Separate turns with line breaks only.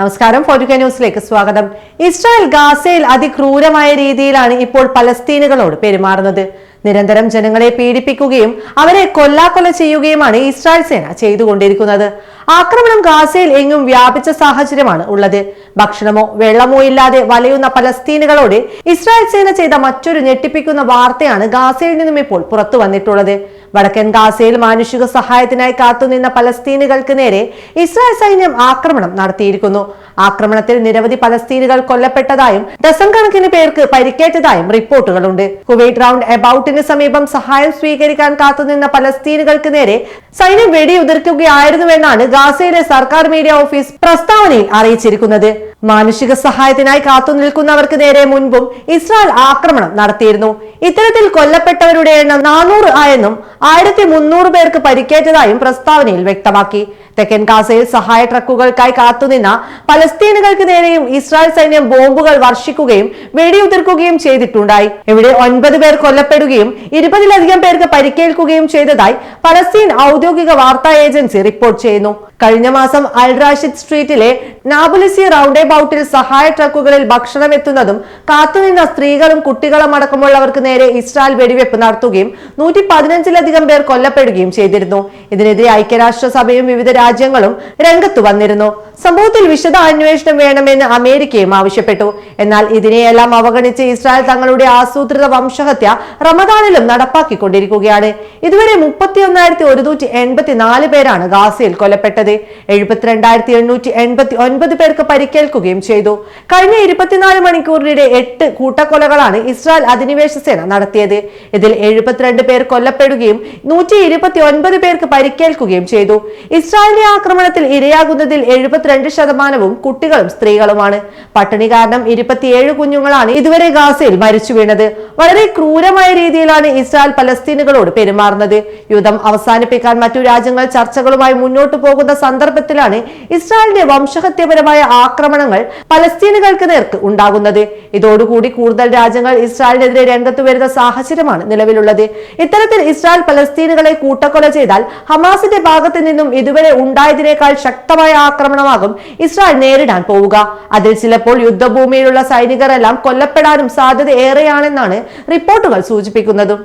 നമസ്കാരം. ഫോർട്ടുക ന്യൂസിലേക്ക് സ്വാഗതം. ഇസ്രായേൽ ഗാസയിൽ അതിക്രൂരമായ രീതിയിലാണ് ഇപ്പോൾ പലസ്തീനുകളോട് പെരുമാറുന്നത്. നിരന്തരം ജനങ്ങളെ പീഡിപ്പിക്കുകയും അവരെ കൊല്ലാക്കൊല ചെയ്യുകയുമാണ് ഇസ്രായേൽ സേന ചെയ്തുകൊണ്ടിരിക്കുന്നത്. ആക്രമണം ഗാസയിൽ എങ്ങും വ്യാപിച്ച സാഹചര്യമാണ് ഉള്ളത്. ഭക്ഷണമോ വെള്ളമോ ഇല്ലാതെ വലയുന്ന പലസ്തീനുകളോട് ഇസ്രായേൽ സേന ചെയ്ത മറ്റൊരു ഞെട്ടിപ്പിക്കുന്ന വാർത്തയാണ് ഗാസയിൽ നിന്നും ഇപ്പോൾ പുറത്തു വന്നിട്ടുള്ളത്. വടക്കൻ ഗാസയിൽ മാനുഷിക സഹായത്തിനായി കാത്തുനിന്ന പലസ്തീനുകൾക്ക് നേരെ ഇസ്രായേൽ സൈന്യം ആക്രമണം നടത്തിയിരിക്കുന്നു. ആക്രമണത്തിൽ നിരവധി പലസ്തീനുകൾ കൊല്ലപ്പെട്ടതായും ഡസൻ കണക്കിന് പേർക്ക് പരിക്കേറ്റതായും റിപ്പോർട്ടുകളുണ്ട്. കുവൈറ്റ് റൗണ്ട് എബൌട്ടിന് സമീപം സഹായം സ്വീകരിക്കാൻ കാത്തുനിന്ന പലസ്തീനുകൾക്ക് നേരെ സൈന്യം വെടിയുതിർക്കുകയായിരുന്നുവെന്നാണ് ഗാസയിലെ സർക്കാർ മീഡിയ ഓഫീസ് പ്രസ്താവനയിൽ അറിയിച്ചിരിക്കുന്നത്. മാനുഷിക സഹായത്തിനായി കാത്തുനിൽക്കുന്നവർക്ക് നേരെ മുൻപും ഇസ്രായേൽ ആക്രമണം നടത്തിയിരുന്നു. ഇത്തരത്തിൽ കൊല്ലപ്പെട്ടവരുടെ എണ്ണം നാനൂറ് ആയെന്നും ആയിരത്തി മുന്നൂറ് പേർക്ക് പരിക്കേറ്റതായും പ്രസ്താവനയിൽ വ്യക്തമാക്കി. തെക്കൻ ഗാസയിൽ സഹായ ട്രക്കുകൾക്കായി കാത്തുനിന്ന പലസ്തീനുകൾക്ക് നേരെയും ഇസ്രായേൽ സൈന്യം ബോംബുകൾ വർഷിക്കുകയും വെടിയുതിർക്കുകയും ചെയ്തിട്ടുണ്ടായി. ഇവിടെ ഒൻപത് പേർ കൊല്ലപ്പെടുകയും ഇരുപതിലധികം പേർക്ക് പരിക്കേൽക്കുകയും ചെയ്തതായി പലസ്തീൻ ഔദ്യോഗിക വാർത്താ ഏജൻസി റിപ്പോർട്ട് ചെയ്യുന്നു. കഴിഞ്ഞ മാസം അൽറാഷിദ് സ്ട്രീറ്റിലെ നാബുലിസി റൌണ്ട് ബൌട്ടിൽ സഹായ ട്രക്കുകളിൽ ഭക്ഷണം എത്തുന്നതും കാത്തുനിന്ന സ്ത്രീകളും കുട്ടികളും അടക്കമുള്ളവർക്ക് നേരെ ഇസ്രായേൽ വെടിവെപ്പ് നടത്തുകയും നൂറ്റി പതിനഞ്ചിലധികം പേർ കൊല്ലപ്പെടുകയും ചെയ്തിരുന്നു. ഇതിനെതിരെ ഐക്യരാഷ്ട്രസഭയും വിവിധ രാജ്യങ്ങളും രംഗത്തു വന്നിരുന്നു. സംഭവത്തിൽ വിശദ അന്വേഷണം വേണമെന്ന് അമേരിക്കയും ആവശ്യപ്പെട്ടു. എന്നാൽ ഇതിനെയെല്ലാം അവഗണിച്ച് ഇസ്രായേൽ തങ്ങളുടെ ആസൂത്രിത വംശഹത്യ റമദാനിലും നടപ്പാക്കിക്കൊണ്ടിരിക്കുകയാണ്. ഇതുവരെ മുപ്പത്തിയൊന്നായിരത്തി ഒരുന്നൂറ്റി എൺപത്തിനാല് പേരാണ് ഗാസയിൽ കൊല്ലപ്പെട്ടത്. എഴുപത്തിരണ്ടായിരത്തി എണ്ണൂറ്റി എൺപത്തി ഒൻപത് പേർക്ക് പരിക്കേൽക്കുകയും ചെയ്തു. കഴിഞ്ഞ ഇരുപത്തിനാല് മണിക്കൂറിനിടെ എട്ട് കൂട്ടക്കൊലകളാണ് ഇസ്രായേൽ അധിനിവേശ സേന നടത്തിയത്. ഇതിൽ എഴുപത്തിരണ്ട് പേർ കൊല്ലപ്പെടുകയും നൂറ്റി ഇരുപത്തി ഒൻപത് പേർക്ക് പരിക്കേൽക്കുകയും ചെയ്തു. ഇസ്രായേലി ആക്രമണത്തിൽ ഇരയാകുന്നതിൽ എഴുപത്തിരണ്ട് ശതമാനവും കുട്ടികളും സ്ത്രീകളുമാണ്. പട്ടിണി കാരണം ഇരുപത്തിയേഴ് കുഞ്ഞുങ്ങളാണ് ഇതുവരെ ഗാസയിൽ മരിച്ചു വീണത്. വളരെ ക്രൂരമായ രീതിയിലാണ് ഇസ്രായേൽ പലസ്തീനുകളോട് പെരുമാറുന്നത്. യുദ്ധം അവസാനിപ്പിക്കാൻ മറ്റു രാജ്യങ്ങൾ ചർച്ചകളുമായി മുന്നോട്ടു പോകുന്ന സന്ദർഭത്തിലാണ് ഇസ്രായേലിന്റെ വംശഹത്യപരമായ ആക്രമണങ്ങൾ പലസ്തീനുകൾക്ക് നേർക്ക് ഉണ്ടാകുന്നത്. ഇതോടുകൂടി കൂടുതൽ രാജ്യങ്ങൾ ഇസ്രായേലിനെതിരെ രംഗത്ത് വരുന്ന സാഹചര്യമാണ് നിലവിലുള്ളത്. ഇത്തരത്തിൽ ഇസ്രായേൽ പലസ്തീനുകളെ കൂട്ടക്കൊല ചെയ്താൽ ഹമാസിന്റെ ഭാഗത്ത് നിന്നും ഇതുവരെ ഉണ്ടായതിനേക്കാൾ ശക്തമായ ആക്രമണമാകും ഇസ്രായേൽ നേരിടാൻ പോവുക. അതിൽ ചിലപ്പോൾ യുദ്ധഭൂമിയിലുള്ള സൈനികരെല്ലാം കൊല്ലപ്പെടാനും സാധ്യത ഏറെയാണെന്നാണ് റിപ്പോർട്ടുകൾ സൂചിപ്പിക്കുന്നതും.